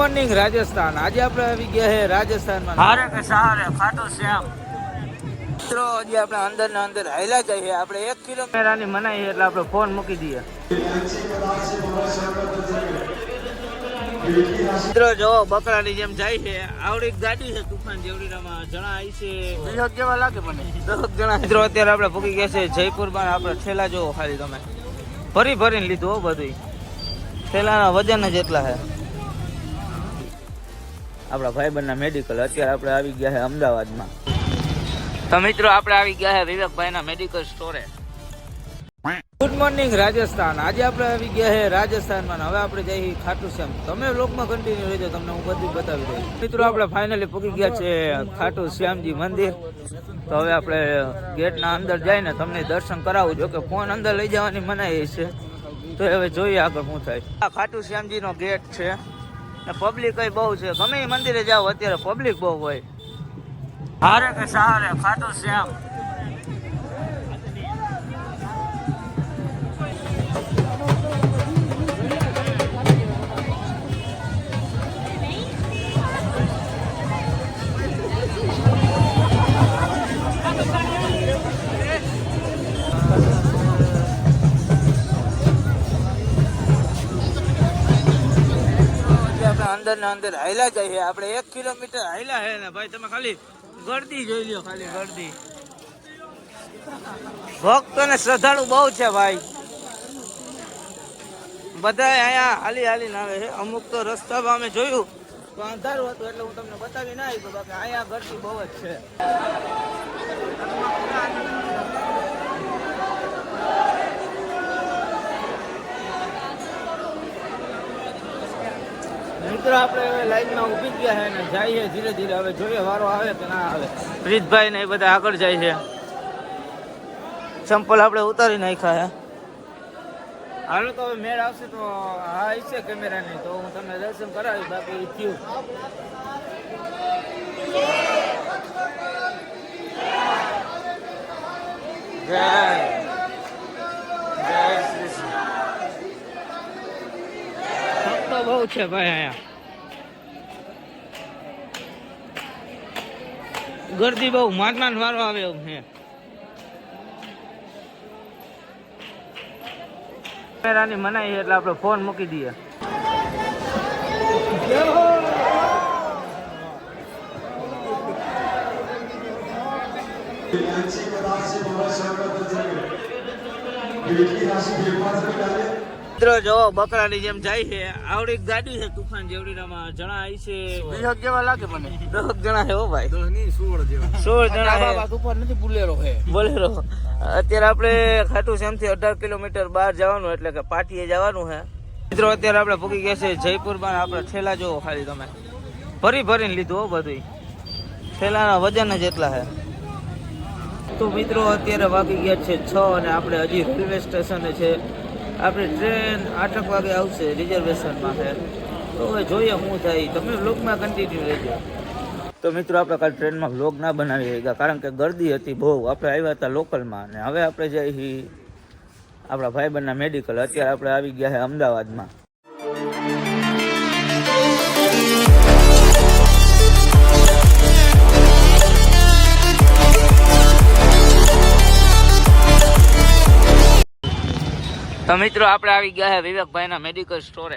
Morning Rajasthan. આજે આપણે આવી ગયા છે રાજસ્થાનમાં. હારે કે સારે? ખાટો શ્યામ મિત્રો આજે આપણે અંદર ને અંદર હાઈલા જઈએ આપણે એક કિલોમીટરની મનાઈ એટલે આપણે ફોન મૂકી દઈએ. મિત્રો જો બકરાની જેમ જાય છે. આવડી ગાડી છે તુફાન જેવડીનામાં. જણા આવી છે. દસ જેવા લાગે મને. દસ જણા. મિત્રો અત્યારે આપણે ભૂકી ગયા છે જયપુરમાં. આપણે ઠેલા જોવો ખાલી તમે. ભરી ભરીને લીધું હો બધું ઠેલાના વજન જ એટલા છે. આપણા ભાઈબંધના મેડિકલ અત્યારે આપણે આવી ગયા છે અમદાવાદમાં. તો મિત્રો આપણે આવી ગયા છે વિવેકભાઈના મેડિકલ સ્ટોરે ગુડ મોર્નિંગ રાજસ્થાન. આજે આપણે આવી ગયા છે રાજસ્થાનમાં હવે આપણે જઈએ ખાટુ શ્યામ તમે લોકમાં કન્ટિન્યુ રહેજો તમને હું બધું બતાવી દઉં મિત્રો આપણે ફાઇનલી પૂકી ગયા છે ખાટુ શ્યામજી મંદિર. તો હવે આપણે ગેટના અંદર જઈને તમને દર્શન કરાવું. જો કે ફોન અંદર લઈ જવાની મનાઈ છે. તો હવે જોઈએ આગળ શું થાય. આ ખાટુ શ્યામજીનો ગેટ છે. પબ્લિક કઈ બહુ છે. ગમે મંદિરે જાઓ, અત્યારે પબ્લિક બહુ હોય. હારે કે સહારે ખાટુ શ્યામ અંદર ને અંદર હાયલા જઈએ આપણે એક કિલોમીટર હાયલા હે ને ભાઈ, તમે ખાલી ગરદી જોઈ લ્યો, ખાલી ગરદી. ભક્ત ને શ્રદ્ધાળુ બહુ છે ભાઈ. બધા અહીંયા હાલી હાલી આવે છે. અમુક તો રસ્તા અમે જોયું તો અંધારું હતું એટલે હું તમને બતાવી ના આવી બાકી અહીંયા ગરદી બહુ જ છે. મિત્રો આપણે હવે લાઈનમાં ઊભી ગયા છે ને જઈએ ધીરે ધીરે. હવે જોઈએ વારો આવે કે ના આવે. પ્રીતભાઈ ને એ બધા આગળ જાય છે. ચંપલ આપણે ઉતારી નાખ્યા છે હાલો તો હવે મેળ આવશે તો હા છે કેમેરા નહીં તો હું તમને દર્શન કરાવી બાકી થયું. જય જય શ્રી કૃષ્ણ. બહુ છે ભાઈ અહીંયા. ગરદી બહુ માગના વારો આવે એવું છે. કેમેરાની મનાઈ એટલે આપણે ફોન મૂકી દઈએ. મિત્રો જો બકરાની જેમ જાય છે. આવડી ગાડી છે તુફાન જેવડીનામાં જણા આવી છે દસ જેવા લાગે મને. દસ જણા છે હો ભાઈ. સોળ જણા તુફાન નથી બુલેરો છે બોલેરો. અત્યારે આપણે ખાટુ શ્યામથી અઢાર કિલોમીટર બહાર જવાનું એટલે કે પાટીએ જવાનું છે મિત્રો અત્યારે આપણે ભૂકી ગયા છે જયપુરમાં. આપણે ઠેલા જોવો ખાલી તમે. ભરી ભરીને લીધું હો બધું ઠેલાના વજન જ એટલા છે તો મિત્રો અત્યારે વાગી ગયા છે છ અને આપણે હજી રેલવે સ્ટેશને છે. આપણે ટ્રેન આઠક વાગે આવશે, રિઝર્વેશનમાં છે. તો હવે જોઈએ શું થાય, તમે વ્લોગમાં કન્ટિન્યુ રહેજો. તો મિત્રો, આપણે કાલ ટ્રેનમાં વ્લોગ ના બનાવી ગયા કારણ કે ગરદી હતી બહુ. આપણે આવ્યા હતા લોકલમાં અને હવે આપણે જઈ આપણા ભાઈબંધના મેડિકલ અત્યારે આપણે આવી ગયા છે અમદાવાદમાં. તો મિત્રો આપણે આવી ગયા છે વિવેકભાઈના મેડિકલ સ્ટોરે